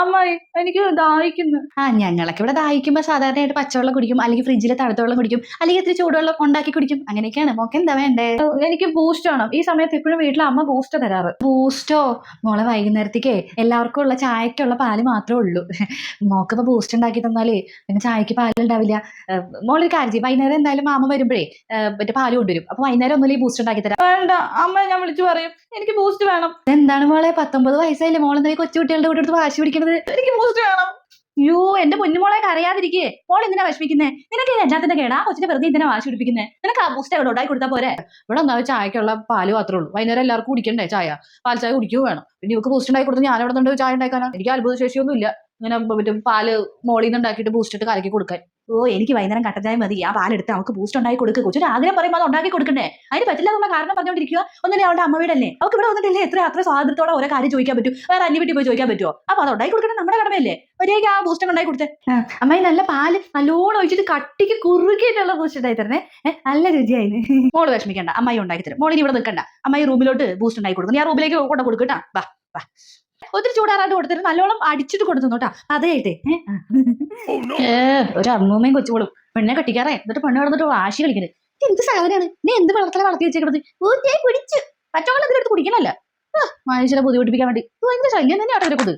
അമ്മായി എനിക്ക് ദാഹിക്കുന്നു. ആ ഞങ്ങളൊക്കെ ഇവിടെ ദാഹിക്കുമ്പോൾ സാധാരണയായിട്ട് പച്ചവെള്ളം കുടിക്കും അല്ലെങ്കിൽ ഫ്രിഡ്ജിലെ തണുത്ത വെള്ളം കുടിക്കും അല്ലെങ്കിൽ ഇത്തിരി ചൂടുവെള്ളം ഉണ്ടാക്കി കുടിക്കും. അങ്ങനെയൊക്കെയാണ്. മോക്ക് എന്താ വേണ്ടേ? എനിക്ക് ബൂസ്റ്റ് വേണം. ഈ സമയത്ത് എപ്പോഴും വീട്ടിൽ അമ്മ ബൂസ്റ്റ് തരാറ്. ബൂസ്റ്റോ മോളെ വൈകുന്നേരത്തേക്കേ എല്ലാവർക്കും ഉള്ള ചായക്കുള്ള പാൽ മാത്രമേ ഉള്ളൂ. മോക്കിപ്പോ ബൂസ്റ്റ് ഉണ്ടാക്കി തന്നാലേ പിന്നെ ചായക്ക് പാൽ ഉണ്ടാവില്ല. ഏഹ് മോളൊരു കാര്യം ചെയ്യും. വൈകുന്നേരം എന്തായാലും മാമ വരുമ്പോഴേ മറ്റേ പാൽ കൊണ്ടുവരും. അപ്പൊ വൈകുന്നേരം ഒന്നുമില്ല ബൂസ്റ്റ് ഉണ്ടാക്കി തരാം വേണ്ട അമ്മ ഞാൻ വിളിച്ചു പറയും. എനിക്ക് ബൂസ്റ്റ് വേണം. എന്താണ് മോളെ? പത്തൊമ്പത് വയസ്സായില്ലേ മോളെന്തായാലും കൊച്ചുകുട്ടികളുടെ കൂടെ എടുത്ത് വാശി പിടിക്കണത് എനിക്ക് ബൂസ്റ്റ് വേണം. യോ എന്റെ പൊന്നുമോളെ കരയാതിരിക്കേ. മോൾ എന്തിനാ വിഷമിക്കുന്നേ? നിനക്ക് എല്ലാത്തിന്റെ കേടാ? കൊച്ചിനെ വെറുതെ ഇതിനെ വാശി പിടിപ്പിക്കുന്നേ? നിനക്ക് ആ ബൂസ്റ്റ് അവിടെ ഉണ്ടാക്കി കൊടുത്താൽ പോരെ? ഇവിടെ ഒന്നാമത് ചായക്കുള്ള പാൽ മാത്രമേ ഉള്ളൂ. വൈകുന്നേരം എല്ലാവർക്കും കുടിക്കണ്ടേ ചായ? പാൽ ചായ കുടിക്കുകയും വേണം. പിന്നെ ഇവക്ക് ബൂസ്റ്റ് ഉണ്ടാക്കി കൊടുത്ത് ഞാൻ അവിടെ നിന്ന് ചായ ഉണ്ടാക്കാനാ? എനിക്ക് അത്ഭുത ശേഷിയൊന്നും ഇല്ല ഇങ്ങനെ മറ്റേ പാൽ മോളിൽ നിന്ന് ഉണ്ടാക്കിയിട്ട് ബൂസ്റ്റ് ഇട്ട് കലക്കി കൊടുക്കാൻ. ഓ എനിക്ക് വൈകുന്നേരം കട്ടൻ ചായ മതി. ആ പാലെടുത്ത് അവൾക്ക് ബൂസ്റ്റ് ഉണ്ടാക്കി കൊടുക്കുക കൊച്ചു ആഗ്രഹം പറയുമ്പോൾ അത് ഉണ്ടാക്കി കൊടുക്കണ്ടേ? അതിന് പറ്റില്ല എന്നുള്ള കാരണം പറഞ്ഞുകൊണ്ടിരിക്കുക ഒന്നല്ലേ അവളുടെ അമ്മ വീടല്ലേ? അവൾക്ക് ഇവിടെ വന്നിട്ടില്ലേ? എത്ര അത്ര സ്വാതന്ത്ര്യത്തോടെ ഓരോ കാര്യം ചോദിക്കാൻ പറ്റും. വേറെ അന്യ വീട്ടിൽ പോയി ചോദിക്കാൻ പറ്റുമോ അപ്പൊ അത് ഉണ്ടാക്കി കൊടുക്കണം നമ്മുടെ കടമയല്ലേ? ഒരേക്ക് ആ ബൂസ്റ്റ് ഉണ്ടാക്കി കൊടുത്തേ. അമ്മായി നല്ല പാൽ നല്ലോണം ഒഴിച്ചിട്ട് കട്ടിക്ക് കുറുകിയിട്ടുള്ള ബൂസ്റ്റ് ഉണ്ടായി തരണേ. നല്ല രുചിയായിരുന്നു മോൾ വിഷമിക്കണ്ട. അമ്മായി ഉണ്ടാക്കി തരും. മോളിനി ഇവിടെ നിൽക്കണ്ട. അമ്മായി റൂമിലോട്ട് ബൂസ്റ്റ് ഉണ്ടാക്കി കൊടുക്കും. ഞാൻ റൂമിലേക്ക് കൊണ്ട് കൊടുക്കട്ടാ വാ വാ. ഒത്തിരി ചൂടാറാണ്ട് കൊടുത്തിട്ട് നല്ലോണം അടിച്ചിട്ട് കൊടുത്തു അതേ ആയിട്ടെ ഏ? ഒരു അമ്മൂമ്മയും കൊച്ചുകളും പെണ്ണെ കെട്ടിക്കാറേ എന്നിട്ട് പെണ്ണ് കിടന്നിട്ട് വാശി കളിക്കുന്നത് എന്ത് സാധനമാണ് നീ എന്ത് വളർത്തല വളർത്തി വെച്ചേക്കണത്? ഞാൻ പിടിച്ചു പച്ചവെള്ളം ഇതിലെടുത്ത് കുടിക്കണല്ല? മനുഷ്യരെ ബുദ്ധിമുട്ടിപ്പിക്കാൻ വേണ്ടി. ഭയങ്കര ശല്യം തന്നെയാണ് ഇവരൊക്കെ ഇത്.